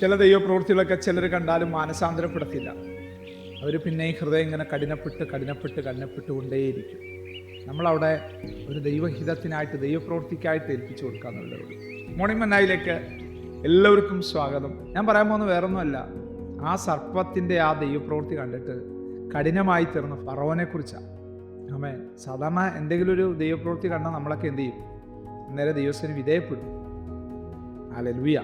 ചില ദൈവപ്രവൃത്തികളൊക്കെ ചിലർ കണ്ടാലും മാനസാന്തരപ്പെടത്തില്ല. അവർ പിന്നെ ഈ ഹൃദയം ഇങ്ങനെ കഠിനപ്പെട്ട് കഠിനപ്പെട്ട് കഠിനപ്പെട്ടുകൊണ്ടേയിരിക്കും നമ്മളവിടെ ഒരു ദൈവഹിതത്തിനായിട്ട് ദൈവപ്രവൃത്തിക്കായിട്ട് ഏൽപ്പിച്ചു കൊടുക്കുക കൊടുക്കാന്നുള്ളത് മോർണിംഗ് മന്നായിലേക്ക് എല്ലാവർക്കും സ്വാഗതം. ഞാൻ പറയാൻ പോകുന്നത് വേറൊന്നുമല്ല. ആ സർപ്പത്തിന്റെ ആ ദൈവപ്രവൃത്തി കണ്ടിട്ട് കഠിനമായി തീർന്ന ഫറോനെക്കുറിച്ചാണ് ആമേ സാധാരണ എന്തെങ്കിലും ഒരു ദൈവപ്രവൃത്തി കണ്ടാൽ നമ്മളൊക്കെ എന്ത് ചെയ്യും? നേരെ ദൈവത്തിന് വിധേയപ്പെടും. അലലുയ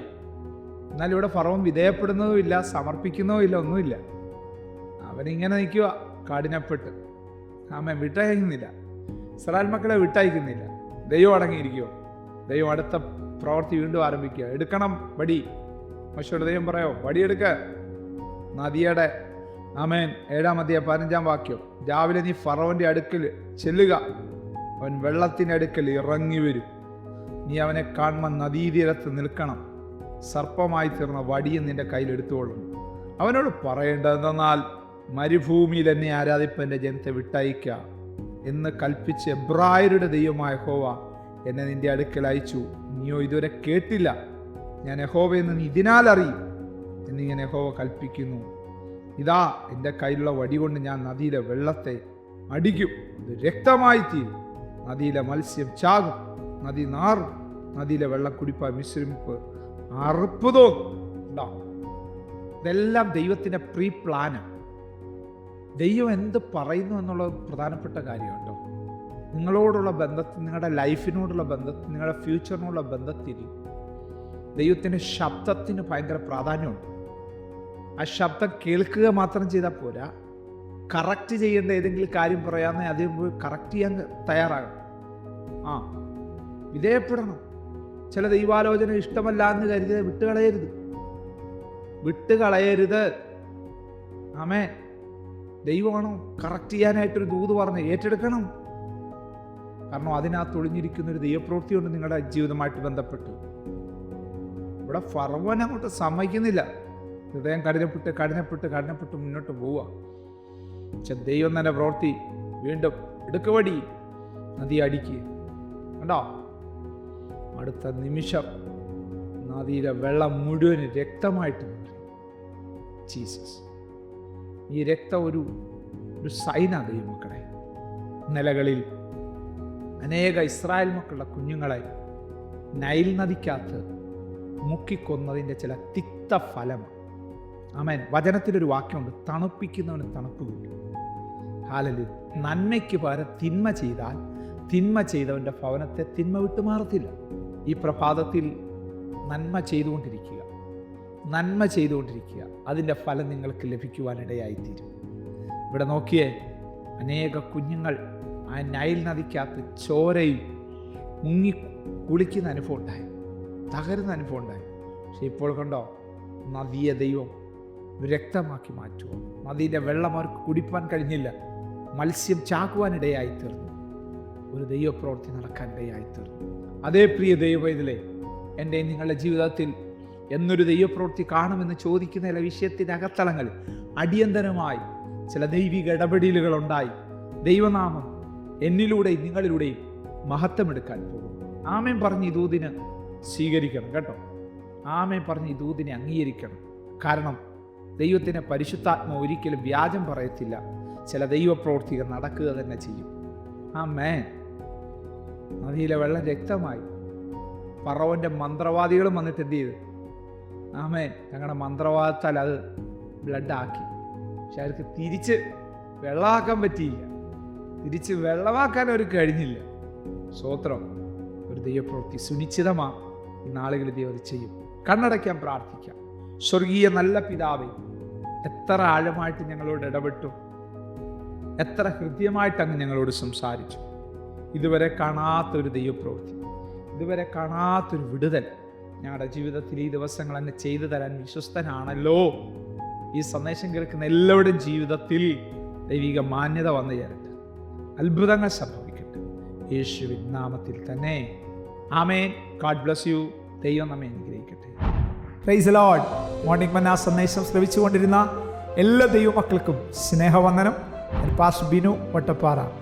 എന്നാൽ ഇവിടെ ഫറവൻ വിധേയപ്പെടുന്നതും ഇല്ല സമർപ്പിക്കുന്നതും ഇല്ല ഒന്നുമില്ല. അവനിങ്ങനെ നിൽക്കുക കാടിനപ്പെട്ട് ആമ വിട്ടയക്കുന്നില്ല. ഇസ്രായേൽ മക്കളെ വിട്ടയക്കുന്നില്ല. ദൈവം അടങ്ങിയിരിക്കുമോ ദൈവം അടുത്ത പ്രവൃത്തി വീണ്ടും ആരംഭിക്കുക. എടുക്കണം വടി. മനുഷ്യരുടെ ദൈവം പറയോ? വടിയെടുക്ക. നദിയുടെ ആമേൻ ഏഴാം അധ്യായ പതിനഞ്ചാം വാക്യം. രാവിലെ നീ ഫറവന്റെ അടുക്കൽ ചെല്ലുക. അവൻ വെള്ളത്തിന്റെ അടുക്കൽ ഇറങ്ങി വരും. നീ അവനെ കാണുമ്പോൾ നദീതീരത്ത് നിൽക്കണം. സർപ്പമായി തീർന്ന വടിയും നിന്റെ കയ്യിൽ എടുത്തുകൊള്ളണം അവനോട് പറയേണ്ടതെന്നാൽ മരുഭൂമിയിൽ എന്നെ ആരാധിപ്പന്റെ ജനത്തെ വിട്ടയക്കുക എന്ന് കൽപ്പിച്ച് എബ്രായരുടെ ദൈവമായ ഹോവ എന്നെ നിന്റെ അടുക്കൽ അയച്ചു. നീയോ ഇതുവരെ കേട്ടില്ല. ഞാൻ യഹോവയെന്ന് നീ ഇതിനാൽ അറിയും എന്നിങ്ങനെ യഹോവ കൽപ്പിക്കുന്നു. ഇതാ എന്റെ കയ്യിലുള്ള വടി കൊണ്ട് ഞാൻ നദിയിലെ വെള്ളത്തെ അടിക്കും. അത് രക്തമായി തീരും നദിയിലെ മത്സ്യം ചാകും. നദി നാറും. നദിയിലെ വെള്ളം കുടിപ്പാൻ വിശ്രമിപ്പ് അറുപ്പ് തോന്നും. ഇതെല്ലാം ദൈവത്തിന്റെ പ്രീ പ്ലാനാണ് ദൈവം എന്ത് പറയുന്നു എന്നുള്ളത് പ്രധാനപ്പെട്ട കാര്യമുണ്ടോ? നിങ്ങളോടുള്ള ബന്ധത്തിൽ നിങ്ങളുടെ ലൈഫിനോടുള്ള ബന്ധത്തിൽ നിങ്ങളുടെ ഫ്യൂച്ചറിനോടുള്ള ബന്ധത്തിൽ ദൈവത്തിന്റെ ശബ്ദത്തിന് ഭയങ്കര പ്രാധാന്യമുണ്ട്. ആ ശബ്ദം കേൾക്കുക മാത്രം ചെയ്താൽ പോരാ. കറക്റ്റ് ചെയ്യേണ്ട ഏതെങ്കിലും കാര്യം പറയാമെന്ന് അതിന് പോയി കറക്റ്റ് ചെയ്യാൻ തയ്യാറാകണം. ആ വിധേയപ്പെടണം. ചില ദൈവാലോചന ഇഷ്ടമല്ല എന്ന് കരുതി വിട്ടുകളയരുത്. വിട്ടുകളയരുത്. ആമേ ദൈവമാണോ കറക്റ്റ് ചെയ്യാനായിട്ടൊരു ദൂത് പറഞ്ഞ് ഏറ്റെടുക്കണം? കാരണം അതിനകത്ത് ഒളിഞ്ഞിരിക്കുന്ന ഒരു ദൈവപ്രവൃത്തിയുണ്ട് നിങ്ങളുടെ ജീവിതമായിട്ട് ബന്ധപ്പെട്ട്. ഇവിടെ ഫർവൻ അങ്ങോട്ട് സമ്മതിക്കുന്നില്ല. ഹൃദയം കഠിനപ്പെട്ട് കഠിനപ്പെട്ട് കഠിനപ്പെട്ട് മുന്നോട്ട് പോവുക. പക്ഷെ ദൈവം തന്നെ പ്രവൃത്തി വീണ്ടും എടുക്കുവടി നദി അടിക്കുക. കണ്ടോ? അടുത്ത നിമിഷം നദിയിലെ വെള്ളം മുഴുവൻ രക്തമായിട്ട് ജീസസ്. ഈ രക്തം ഒരു ഒരു സൈനാണ് ദൈവമക്കളെ നിലകളിൽ അനേക ഇസ്രായേൽ മക്കളുടെ കുഞ്ഞുങ്ങളെ നൈൽ നദിക്കകത്ത് മുക്കിക്കൊന്നതിന്റെ ചില തിക്ത ഫലം. ആമേൻ. വചനത്തിലൊരു വാക്യമുണ്ട്. തണുപ്പിക്കുന്നവന് തണുപ്പ് കിട്ടും. ഹാലലു നന്മയ്ക്ക് പകരം തിന്മ ചെയ്താൽ തിന്മ ചെയ്തവന്റെ ഭവനത്തെ തിന്മ വിട്ടുമാറത്തില്ല. ഈ പ്രഭാതത്തിൽ നന്മ ചെയ്തുകൊണ്ടിരിക്കുക. നന്മ ചെയ്തുകൊണ്ടിരിക്കുക. അതിന്റെ ഫലം നിങ്ങൾക്ക് ലഭിക്കുവാനിടയായിത്തീരും. ഇവിടെ നോക്കിയേ അനേക കുഞ്ഞുങ്ങൾ ആ നൈൽ നദിക്കകത്ത് ചോരയിൽ മുങ്ങി കുളിക്കുന്ന അനുഭവം ഉണ്ടായി. തകരുന്ന അനുഭവം ഉണ്ടായി. പക്ഷെ ഇപ്പോൾ കണ്ടോ നദിയെ ദൈവം രക്തമാക്കി മാറ്റുക നദിയിലെ വെള്ളം അവർക്ക് കുടിപ്പാൻ കഴിഞ്ഞില്ല. മത്സ്യം ചാക്കുവാനിടയായി തീർന്നു ഒരു ദൈവപ്രവൃത്തി നടക്കാനിടയായി തീർന്നു അതേ പ്രിയ ദൈവവേദലെ എന്റെ നിങ്ങളുടെ ജീവിതത്തിൽ എന്നൊരു ദൈവപ്രവൃത്തി കാണുമെന്ന് ചോദിക്കുന്ന ചില വിഷയത്തിന്റെ അകത്തളങ്ങളിൽ അടിയന്തരമായി ചില ദൈവിക ഇടപെടലുകൾ ഉണ്ടായി ദൈവനാമം എന്നിലൂടെയും നിങ്ങളിലൂടെയും മഹത്വമെടുക്കാൻ പോകും ആമേൻ പറഞ്ഞ് ഈ ദൂതിന് സ്വീകരിക്കണം കേട്ടോ. ആമേൻ പറഞ്ഞ് ഈ ദൂതിനെ അംഗീകരിക്കണം. കാരണം ദൈവത്തിന്റെ പരിശുദ്ധാത്മ ഒരിക്കലും വ്യാജം പറയത്തില്ല. ചില ദൈവപ്രവൃത്തികൾ നടക്കുക തന്നെ ചെയ്യും. ആ മേ നദിയിലെ വെള്ളം രക്തമായി. പറവന്റെ മന്ത്രവാദികളും വന്നിട്ട് എന്ത് ചെയ്തു? ആമേ ഞങ്ങളുടെ മന്ത്രവാദത്താൽ അത് ബ്ലഡാക്കി. പക്ഷെ അവർക്ക് തിരിച്ച് വെള്ളമാക്കാൻ പറ്റിയില്ല. തിരിച്ച് വെള്ളമാക്കാൻ അവർ കഴിഞ്ഞില്ല. സ്വോത്രം ഒരു ദൈവപ്രവൃത്തി സുനിശ്ചിതമാണ് ഈ നാളുകളിൽ ദൈവം ചെയ്യും. കണ്ണടയ്ക്കാൻ പ്രാർത്ഥിക്കാം. സ്വർഗീയ നല്ല പിതാവേ എത്ര ആഴമായിട്ട് ഞങ്ങളോട് ഇടപെട്ടു. എത്ര ഹൃദ്യമായിട്ട് അങ്ങ് ഞങ്ങളോട് സംസാരിച്ചു. ഇതുവരെ കാണാത്തൊരു ദൈവപ്രവൃത്തി ഇതുവരെ കാണാത്തൊരു വിടുതൽ ഞങ്ങളുടെ ജീവിതത്തിൽ ഈ ദിവസങ്ങൾ എന്നെ ചെയ്തു തരാൻ വിശ്വസ്തനാണല്ലോ. ഈ സന്ദേശം കേൾക്കുന്ന എല്ലാവരുടെയും ജീവിതത്തിൽ ദൈവിക മാന്യത വന്നു ചേരട്ടെ. അത്ഭുതങ്ങൾ സംഭവിക്കട്ടെ. യേശുവിൻ നാമത്തിൽ തന്നെ. ആമേൻ. ഗാഡ് ബ്ലസ് യു ദൈവം നമ്മെ അനുഗ്രഹിക്കട്ടെ. പ്രൈസ് ലോഡ് മോർണിംഗ് മന്ന സന്ദേശം ശ്രവിച്ചുകൊണ്ടിരുന്ന എല്ലാ ദൈവമക്കൾക്കും സ്നേഹവന്ദനം. പാസ് ബിനു വട്ടപ്പാറ.